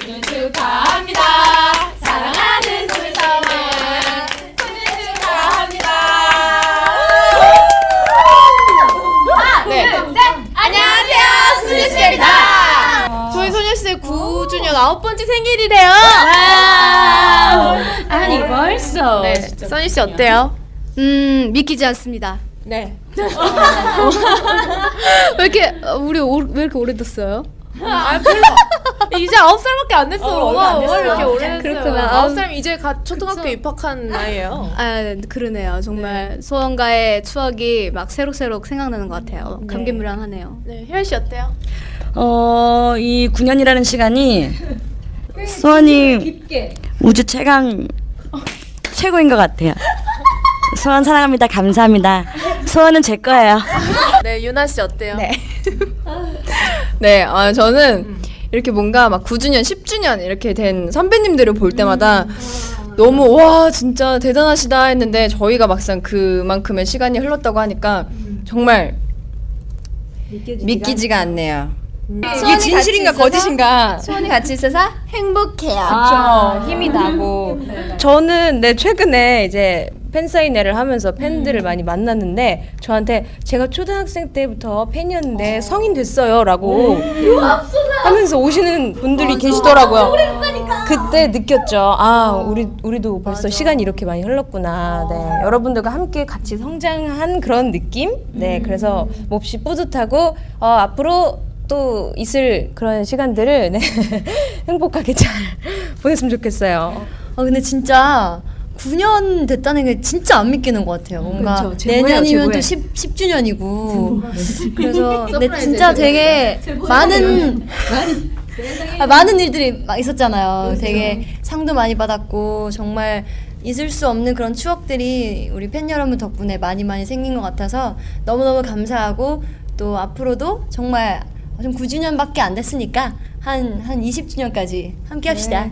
생일 축하합니다. 사랑하는 소리사만 생일 축하합니다. 네. 안녕하세요, 수지씨입니다. 저희 소녀시대 9주년 아홉 번째 생일이래요. 아니 벌써. 네, 써니 씨 어때요? 음 믿기지 않습니다. 네. 왜 이렇게 어, 우리 오, 왜 이렇게 오래됐어요? 아 별로. 이제 아홉 살밖에 안 됐어. 어, 얼마 안 와, 됐어요. 이렇게 오래 됐어요. 그렇구나. 아홉 살 이제 갓 초등학교 입학한 나이예요. 아 그러네요. 정말 소원가의 추억이 막 새록새록 생각나는 것 같아요. 감개무량하네요. 네, 혜연 씨 어때요? 어, 이 9년이라는 시간이 수원이 우주 최강 최고인 것 같아요. 수원 사랑합니다. 감사합니다. 수원은 제 거예요. 네, 유나 씨 어때요? 네. 네, 아, 저는 이렇게 뭔가 막 9주년, 10주년 이렇게 된 선배님들을 볼 때마다 너무 와 진짜 대단하시다 했는데 저희가 막상 그만큼의 시간이 흘렀다고 하니까 정말 믿기지가 않네요. 이게 진실인가 거짓인가? 소원이 같이 있어서? 행복해요. 그렇죠. 힘이 나고. 저는 네 최근에 이제 팬 사인회를 하면서 팬들을 많이 만났는데 저한테 제가 초등학생 때부터 팬이었는데 성인 됐어요 라고 하면서 오시는 분들이 계시더라고요. 그때 느꼈죠. 아 우리 우리도 벌써 시간이 이렇게 많이 흘렀구나. 네 여러분들과 함께 같이 성장한 그런 느낌. 네 그래서 몹시 뿌듯하고 어, 앞으로 또 있을 그런 시간들을 네, 행복하게 잘 보냈으면 좋겠어요. 아 근데 진짜 9년 됐다는 게 진짜 안 믿기는 것 같아요. 뭔가 그쵸, 제보예요, 내년이면 제보해. 또 10, 10주년이고 그래서 근데 진짜 되게 많은 아, 많은 일들이 막 있었잖아요. 되게 상도 많이 받았고 정말 잊을 수 없는 그런 추억들이 우리 팬 여러분 덕분에 많이 많이 생긴 것 같아서 너무너무 감사하고 또 앞으로도 정말 좀 9주년밖에 안 됐으니까 한, 한 20주년까지 함께 합시다.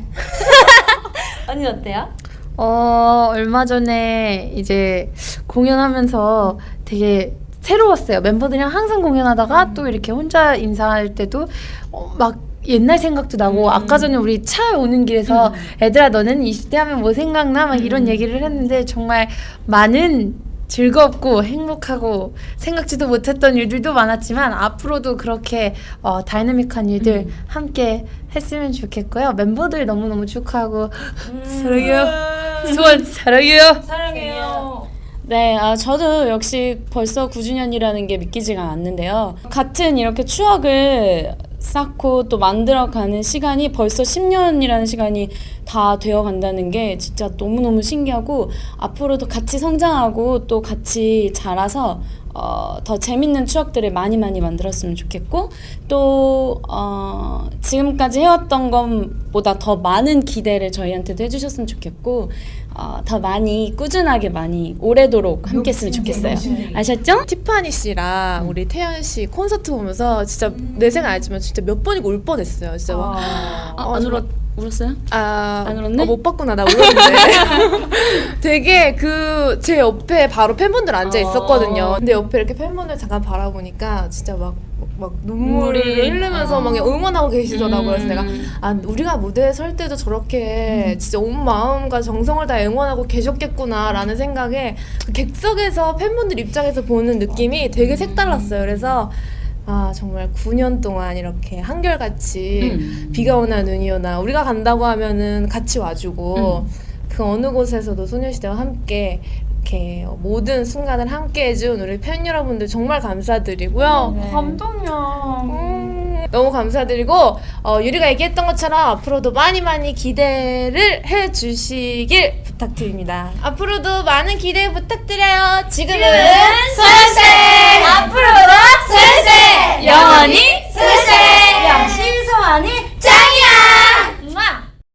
언니 어때요? 어, 얼마 전에 이제 공연하면서 되게 새로웠어요. 멤버들이랑 항상 공연하다가 또 이렇게 혼자 인사할 때도 어, 막 옛날 생각도 나고 아까 전에 우리 차 오는 길에서 애들아 너는 20대 하면 뭐 생각나? 막 이런 얘기를 했는데 정말 많은 즐겁고 행복하고 생각지도 못했던 일들도 많았지만 앞으로도 그렇게 어, 다이나믹한 일들 함께 했으면 좋겠고요. 멤버들 너무너무 축하하고 사랑해요. 수원 사랑해요. 네, 아, 저도 역시 벌써 9주년이라는 게 믿기지가 않는데요. 같은 이렇게 추억을 쌓고 또 만들어가는 시간이 벌써 10년이라는 시간이 다 되어 간다는 게 진짜 너무너무 신기하고 앞으로도 같이 성장하고 또 같이 자라서 어, 더 재밌는 추억들을 많이 많이 만들었으면 좋겠고 또 어, 지금까지 해왔던 것보다 더 많은 기대를 저희한테도 해주셨으면 좋겠고 어, 더 많이 꾸준하게 많이 오래도록 함께했으면 좋겠어요. 아셨죠? 티파니 씨랑 우리 태연 씨 콘서트 보면서 진짜 내 생각 알지만 진짜 몇 번이고 울 뻔했어요. 진짜 막 아, 안 울었 울었어요? 아, 안 울었네? 어, 못 봤구나. 나 울었는데. 되게 그 제 옆에 바로 팬분들 앉아 있었거든요. 근데 옆에 이렇게 팬분들 잠깐 바라보니까 진짜 막, 막 눈물을 눈물이. 흘리면서 막 응원하고 계시더라고요. 그래서 내가 아, 우리가 무대에 설 때도 저렇게 진짜 온 마음과 정성을 다 응원하고 계셨겠구나라는 생각에 그 객석에서 팬분들 입장에서 보는 느낌이 되게 색달랐어요. 그래서 아 정말 9년 동안 이렇게 한결같이 비가 오나 눈이 오나 우리가 간다고 하면은 같이 와주고 그 어느 곳에서도 소녀시대와 함께 이렇게 모든 순간을 함께 해준 우리 팬 여러분들 정말 감사드리고요. 감동이야. 음, 너무 감사드리고 어, 유리가 얘기했던 것처럼 앞으로도 많이 많이 기대를 해주시길 부탁드립니다. 앞으로도 많은 기대 부탁드려요. 지금은 소녀